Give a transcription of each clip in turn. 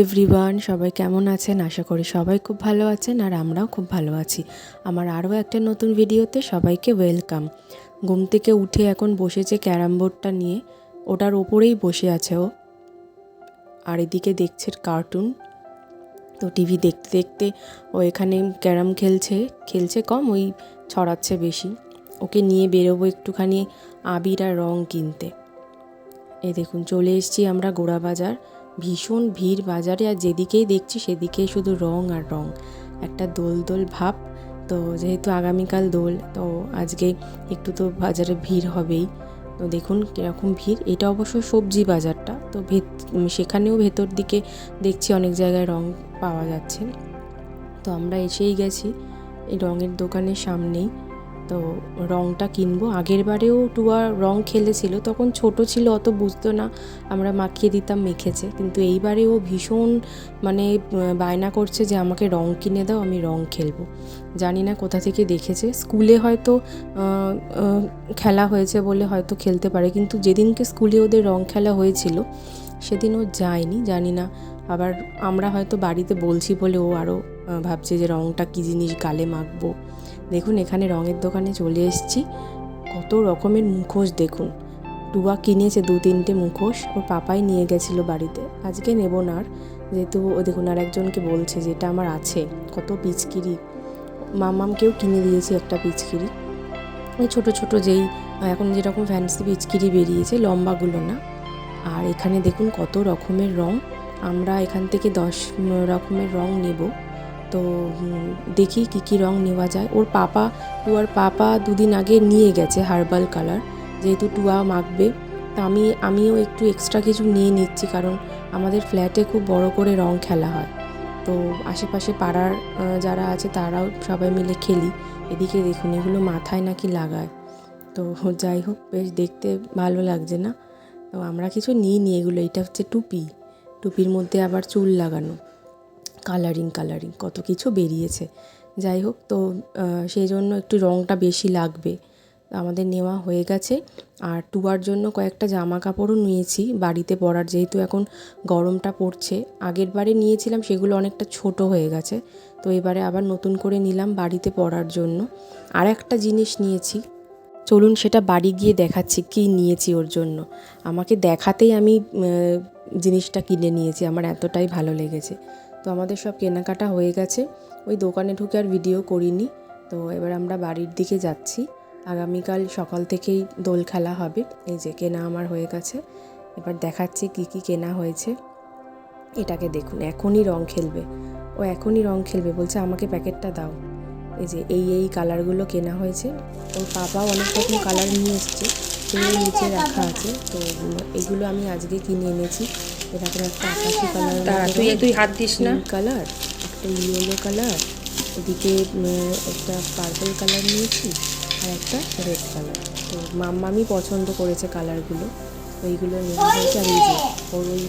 Everyone সবাই কেমন আছেন? আশা করি সবাই খুব ভালো আছেন আর আমরাও খুব ভালো আছি। আমার আরও একটা নতুন ভিডিওতে সবাইকে ওয়েলকাম ঘুম থেকে উঠে এখন বসেছে ক্যারাম বোর্ডটা নিয়ে। ওটার ওপরেই বসে আছে ও। আর এদিকে দেখছে কার্টুন তো টিভি দেখতে দেখতে ও এখানে ক্যারাম খেলছে। খেলছে কম, ওই ছড়াচ্ছে বেশি। ওকে নিয়ে বেরোবো একটুখানি আবির আর রং কিনতে। এ দেখুন, চলে এসেছি আমরা গোড়া বাজার। ভীষণ ভিড় বাজারে আর যেদিকেই দেখছি সেদিকেই শুধু রং আর রং। একটা দোল দোল ভাব। তো যেহেতু আগামীকাল দোল, তো আজকে একটু তো বাজারে ভিড় হবেই। তো দেখুন কীরকম ভিড়। এটা অবশ্য সবজি বাজারটা। তো ভেত সেখানেও ভেতর দিকে দেখছি অনেক জায়গায় রং পাওয়া যাচ্ছে। তো আমরা এসেই গেছি এই রঙের দোকানের সামনেই। তো রঙটা কিনবো। আগের বারেও টুয়া রং খেলেছিল, তখন ছোট ছিল, অত বুঝতো না। আমরা মাখিয়ে দিতাম, মেখেছে। কিন্তু এইবারে ও ভীষণ মানে বায়না করছে যে, আমাকে রং কিনে দাও, আমি রং খেলব। জানি না কোথা থেকে দেখেছে। স্কুলে হয়তো খেলা হয়েছে বলে হয়তো খেলতে পারে। কিন্তু যেদিনকে স্কুলে ওদের রং খেলা হয়েছিল, সেদিন ও যায়নি, জানি না। আবার আমরা হয়তো বাড়িতে বলছি বলে ও আরও ভাবছে যে, রংটা কী জিনিস গালে মাখবো? দেখুন, এখানে রঙের দোকানে চলে এসেছি। কত রকমের মুখোশ দেখুন। টুয়া কিনেছে দু তিনটে মুখোশ, ওর পাপাই নিয়ে গেছিল বাড়িতে। আজকে নেব না আর, যেহেতু ও দেখুন আর একজনকে বলছে যে এটা আমার আছে, কত পিচকিরি। মামামকেও কিনে দিয়েছি একটা পিচকিরি। ওই ছোটো ছোটো যেই, এখন যেরকম ফ্যান্সি পিচকিরি বেরিয়েছে, লম্বাগুলো না। আর এখানে দেখুন কত রকমের রং। আমরা এখান থেকে দশ রকমের রং নেব। তো দেখি কী কী রং নেওয়া যায়। ওর পাপা টুয়ার পাপা দুদিন আগে নিয়ে গেছে হার্বাল কালার। যেহেতু টুয়া মাখবে, তা আমি, আমিও একটু এক্সট্রা কিছু নিয়ে নিচ্ছি কারণ আমাদের ফ্ল্যাটে খুব বড় করে রং খেলা হয়। তো, আশেপাশে পাড়ার যারা আছে তারাও সবাই মিলে খেলি। এদিকে দেখুন, এগুলো মাথায় নাকি লাগায়। তো, যাই হোক, বেশ দেখতে ভালো লাগছে না? তো আমরা কিছু নিই এগুলো। এটা হচ্ছে টুপি। টুপির মধ্যে আবার চুল লাগানো। কালারিং কালারিং কত কিছু বেরিয়েছে। যাই হোক, তো সেই জন্য একটু রঙটা বেশি লাগবে। আমাদের নেওয়া হয়ে গেছে। আর টুয়ার জন্য কয়েকটা জামা কাপড়ও নিয়েছি। বাড়িতে পরার যেহেতু এখন গরমটা পড়ছে, আগের বারে নিয়েছিলাম, সেগুলো অনেকটা ছোট হয়ে গেছে। তো এবারে আবার নতুন করে নিলাম বাড়িতে পরার জন্য। আর একটা জিনিস নিয়েছি। চলুন সেটা বাড়ি গিয়ে দেখাচ্ছি, কী নিয়েছি ওর জন্য। আমাকে দেখাতেই আমি জিনিসটা কিনে নিয়েছি, আমার এতটাই ভালো লেগেছে। তো আমাদের সব কেনাকাটা হয়ে গেছে। ওই দোকানে ঢুকে আর ভিডিও করিনি। তো এবার আমরা বাড়ির দিকে যাচ্ছি। আগামীকাল সকাল থেকেই দোল খেলা হবে। এই যে কেনা আমার হয়ে গেছে। এবার দেখাচ্ছি কি কি কেনা হয়েছে। এটাকে দেখুন, এখনই রং খেলবে। ও এখনই রং খেলবে, বলছে আমাকে প্যাকেটটা দাও। এই যে এই এই কালারগুলো কেনা হয়েছে। ওর পাপাও অনেক রকম কালার নিয়ে এসছে। সেগুলো নিচে রাখা আছে। তো এগুলো আমি আজকে কিনে এনেছি। এরকম একটা আকাশি কালার তুই তুই হাত দিস না। কালার একটা ইয়েলো কালার এদিকে একটা পার্পল কালার নিয়েছি আর একটা রেড কালার তো মাম্মামি পছন্দ করেছে কালারগুলো ওইগুলো নেওয়া হয়েছে আর এই যে ওর ওই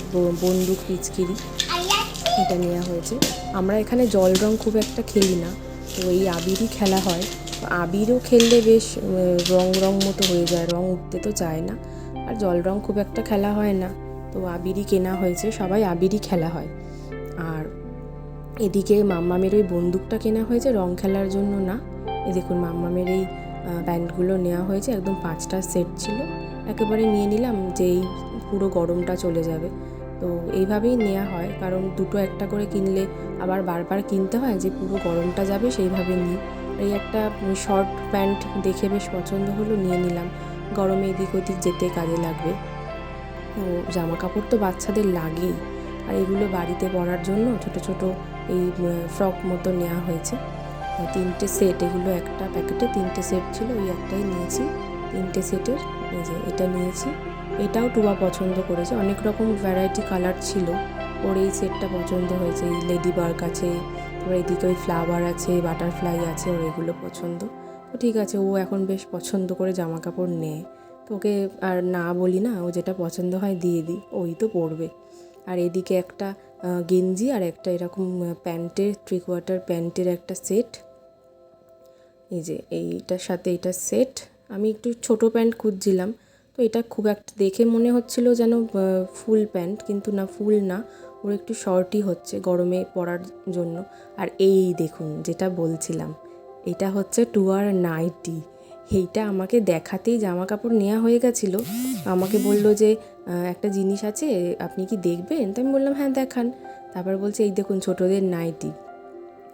বন্দুক পিচকিরি এটা নেওয়া হয়েছে। আমরা এখানে জল রং খুব একটা খেলি না। তো এই আবিরই খেলা হয়। আবিরও খেললে বেশ রং রং মতো হয়ে যায়। রং উঠতে তো চায় না। আর জল রং খুব একটা খেলা হয় না। তো আবিরই কেনা হয়েছে, সবাই আবিরই খেলা হয়। আর এদিকে মাম্মামের ওই বন্দুকটা কেনা হয়েছে, রং খেলার জন্য না। এই দেখুন, মাম্মামের এই প্যান্টগুলো নেওয়া হয়েছে, একদম পাঁচটা সেট ছিল। একেবারে নিয়ে নিলাম যে এই পুরো গরমটা চলে যাবে। তো এইভাবেই নেওয়া হয়, কারণ দুটো একটা করে কিনলে আবার বারবার কিনতে হয় যে পুরো গরমটা যাবে, সেইভাবে নিই। এই একটা শর্ট প্যান্ট দেখে বেশ পছন্দ হলো, নিয়ে নিলাম। গরমে এদিক ওদিক যেতে কাজে লাগবে। জামা কাপড় তো বাচ্চাদের লাগেই। আর এগুলো বাড়িতে পরার জন্য ছোট ছোট এই ফ্রক মতো নেওয়া হয়েছে। তিনটে সেট, এগুলো একটা প্যাকেটে তিনটে সেট ছিল, ওই একটাই নিয়েছি। তিনটে সেটের, এই যে এটা নিয়েছি। এটাও টুবা পছন্দ করেছে। অনেক রকম ভ্যারাইটি কালার ছিল। ওর এই সেটটা পছন্দ হয়েছে। এই লেডি বার্গ আছে ওর এদিকে ওই ফ্লাওয়ার আছে বাটারফ্লাই আছে, ওর এগুলো পছন্দ। তো ঠিক আছে, ও এখন বেশ পছন্দ করে জামা কাপড় নেয়। তো ওকে আর না বলি না, ও যেটা পছন্দ হয় দিয়ে দিই, ওই তো পরবে। আর এদিকে একটা গেঞ্জি আর একটা এরকম প্যান্টের থ্রি কোয়ার্টার প্যান্টের একটা সেট এই যে এইটার সাথে এটা সেট আমি একটু ছোট প্যান্ট খুঁজছিলাম, তো এটা খুব একটা দেখে মনে হচ্ছিল যেন ফুল প্যান্ট, কিন্তু না, ফুল না, ওর একটু শর্টই হচ্ছে গরমে পরার জন্য। আর এই দেখুন, যেটা বলছিলাম, এটা হচ্ছে টুয়ার নাইটি এইটা আমাকে দেখাতেই জামা কাপড় নেওয়া হয়ে গেছিল। আমাকে বলল যে একটা জিনিস আছে, আপনি কি দেখবেন? তো আমি বললাম হ্যাঁ দেখান। তারপর বলছে, এই দেখুন, ছোটদের নাইটি।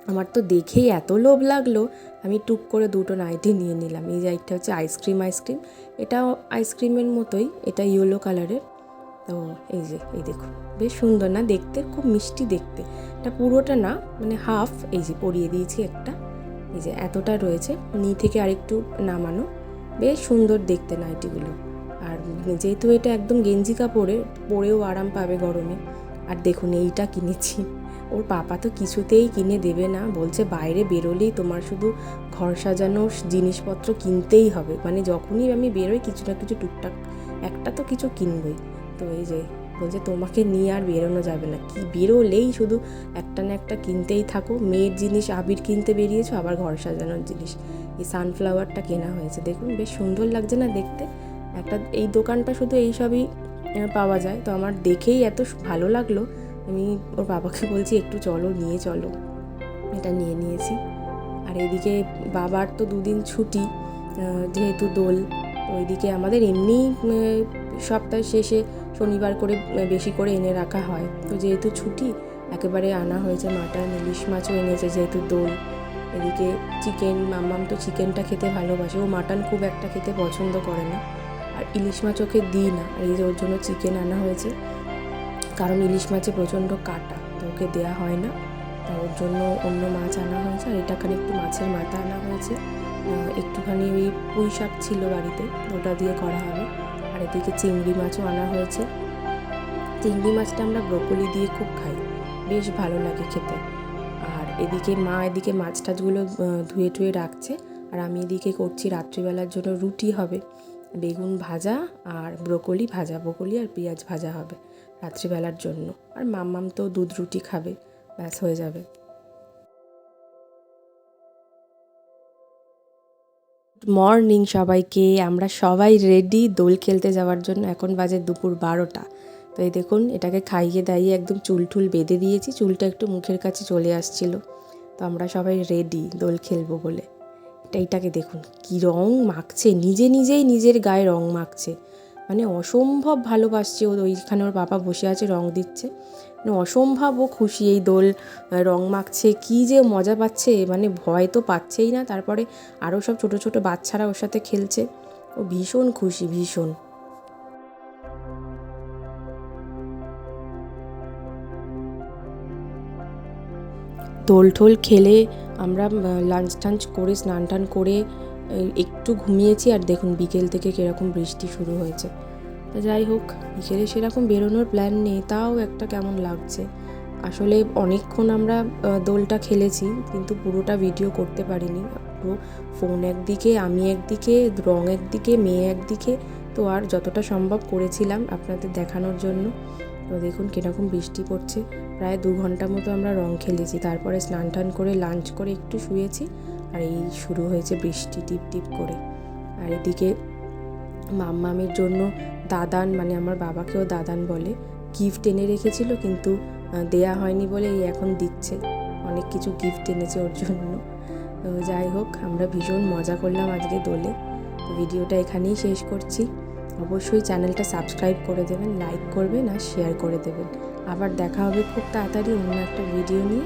আমার তো দেখেই এত লোভ লাগল, আমি টুক করে দুটো নাইটি নিয়ে নিলাম। এই যে হচ্ছে আইসক্রিম আইসক্রিম। এটাও আইসক্রিমের মতোই, এটা ইয়েলো কালারের। তো এই যে, এই দেখুন, বেশ সুন্দর না দেখতে, খুব মিষ্টি দেখতে। এটা পুরোটা না মানে হাফ, এই যে, পরিয়ে দিয়েছি একটা। এই যে এতটা রয়েছে নি থেকে আরেকটু নামানো। বেশ সুন্দর দেখতে নাইটিগুলো আর যেহেতু এটা একদম গেঞ্জি কাপড়ে, পরেও আরাম পাবে গরমে। আর দেখুন, এইটা কিনেছি। ওর পাপা তো কিছুতেই কিনে দেবে না। বলছে বাইরে বেরোলেই তোমার শুধু ঘর সাজানো জিনিসপত্র কিনতেই হবে। মানে যখনই আমি বেরোই, কিছু না কিছু টুকটাক, একটা তো কিছু কিনবই। তো এই যে বলছে তোমাকে নিয়ে আর বেরোনো যাবে না। কি বেরোলেই শুধু একটা না একটা কিনতেই থাকো। মেয়ের জিনিস, আবির কিনতে বেরিয়েছো, আবার ঘর সাজানোর জিনিস। এই সানফ্লাওয়ারটা কেনা হয়েছে। দেখুন, বেশ সুন্দর লাগছে না দেখতে? একটা, এই দোকানটা শুধু এইসবই পাওয়া যায়। তো আমার দেখেই এত ভালো লাগল। আমি ওর বাবাকে বলছি, একটু চলো, নিয়ে চলো। এটা নিয়ে নিয়েছি। আর এদিকে বাবার তো দুদিন ছুটি যেহেতু দোল ওইদিকে আমাদের এমনি সপ্তাহ শেষে শনিবার করে বেশি করে এনে রাখা হয়। তো যেহেতু ছুটি, একেবারে আনা হয়েছে মাটন, ইলিশ মাছও এনেছে যেহেতু দোল। এদিকে চিকেন, মাম্মাম তো চিকেনটা খেতে ভালোবাসে। ও মাটন খুব একটা খেতে পছন্দ করে না। আর ইলিশ মাছ ওকে দিই না। আর এই যে ওর জন্য চিকেন আনা হয়েছে, কারণ ইলিশ মাছে প্রচণ্ড কাটা, তো ওকে দেওয়া হয় না। তা ওর জন্য অন্য মাছ আনা হয়েছে, আর এটাখানে একটু মাছের মাথা আনা হয়েছে। একটুখানি ওই পুঁই শাক ছিল বাড়িতে, ওটা দিয়ে করা হবে। আর এদিকে চিংড়ি মাছও আনা হয়েছে। চিংড়ি মাছটা আমরা ব্রোকলি দিয়ে খুব খাই। বেশ ভালো লাগে খেতে। আর এদিকে মা এদিকে মাছ টাছগুলো ধুয়ে টুয়ে রাখছে। আর আমি এদিকে করছি রাত্রিবেলার জন্য রুটি হবে। বেগুন ভাজা আর ব্রোকলি ভাজা, ব্রোকলি আর পেঁয়াজ ভাজা হবে রাত্রিবেলার জন্য। আর মাম্মাম তো দুধ রুটি খাবে। ব্যাস, হয়ে যাবে। মর্নিং সবাইকে, আমরা সবাই রেডি দোল খেলতে যাওয়ার জন্য। এখন বাজে দুপুর বারোটা। তো এই দেখুন, এটাকে খাইয়ে দাইয়ে একদম চুল টুল বেঁধে দিয়েছি, চুলটা একটু মুখের কাছে চলে আসছিল। তো আমরা সবাই রেডি দোল খেলব বলে। এটা এইটাকে দেখুন, কি রং মাখছে, নিজে নিজেই নিজের গায়ে রং মাখছে। মানে অসম্ভব ভালোবাসছে ও ওইখানে ওর বাবা বসে আছে, রং দিচ্ছে। মানে অসম্ভব ও খুশি এই দোল রং মাখছে, কি যে মজা পাচ্ছে। মানে ভয় তো পাচ্ছেই না। তারপরে আরও সব ছোট ছোট বাচ্চারা ওর সাথে খেলছে। ও ভীষণ খুশি, ভীষণ। দোল টোল খেলে আমরা লাঞ্চ টাঞ্চ করে, স্নান টান করে একটু ঘুমিয়েছি আর দেখুন বিকেল থেকে কীরকম বৃষ্টি শুরু হয়েছে। তা যাই হোক, বিকেলে সেরকম বেরোনোর প্ল্যান নেই, তাও একটা কেমন লাগছে। আসলে অনেকক্ষণ আমরা দোলটা খেলেছি, কিন্তু পুরোটা ভিডিও করতে পারিনি। পুরো ফোন একদিকে, আমি একদিকে, রং একদিকে, মেয়ে একদিকে, তো আর যতটা সম্ভব করেছিলাম আপনাদের দেখানোর জন্য। তো দেখুন কীরকম বৃষ্টি পড়ছে। প্রায় দু ঘণ্টা মতো আমরা রং খেলেছি, তারপরে স্নান টান করে লাঞ্চ করে একটু শুয়েছি। আর এই শুরু হয়েছে বৃষ্টি টিপ টিপ করে। আর এদিকে মাম্মামের জন্য দাদান মানে আমার বাবাকেও দাদান বলে গিফট এনে রেখেছিল, কিন্তু দেয়া হয়নি বলে এই এখন দিচ্ছে। অনেক কিছু গিফট এনেছে ওর জন্য। তো যাই হোক, আমরা ভীষণ মজা করলাম আজকে দোলে। ভিডিওটা এখানেই শেষ করছি। অবশ্যই চ্যানেলটা সাবস্ক্রাইব করে দেবেন লাইক করবেন আর শেয়ার করে দেবেন। আবার দেখা হবে খুব তাড়াতাড়ি অন্য একটা ভিডিও নিয়ে।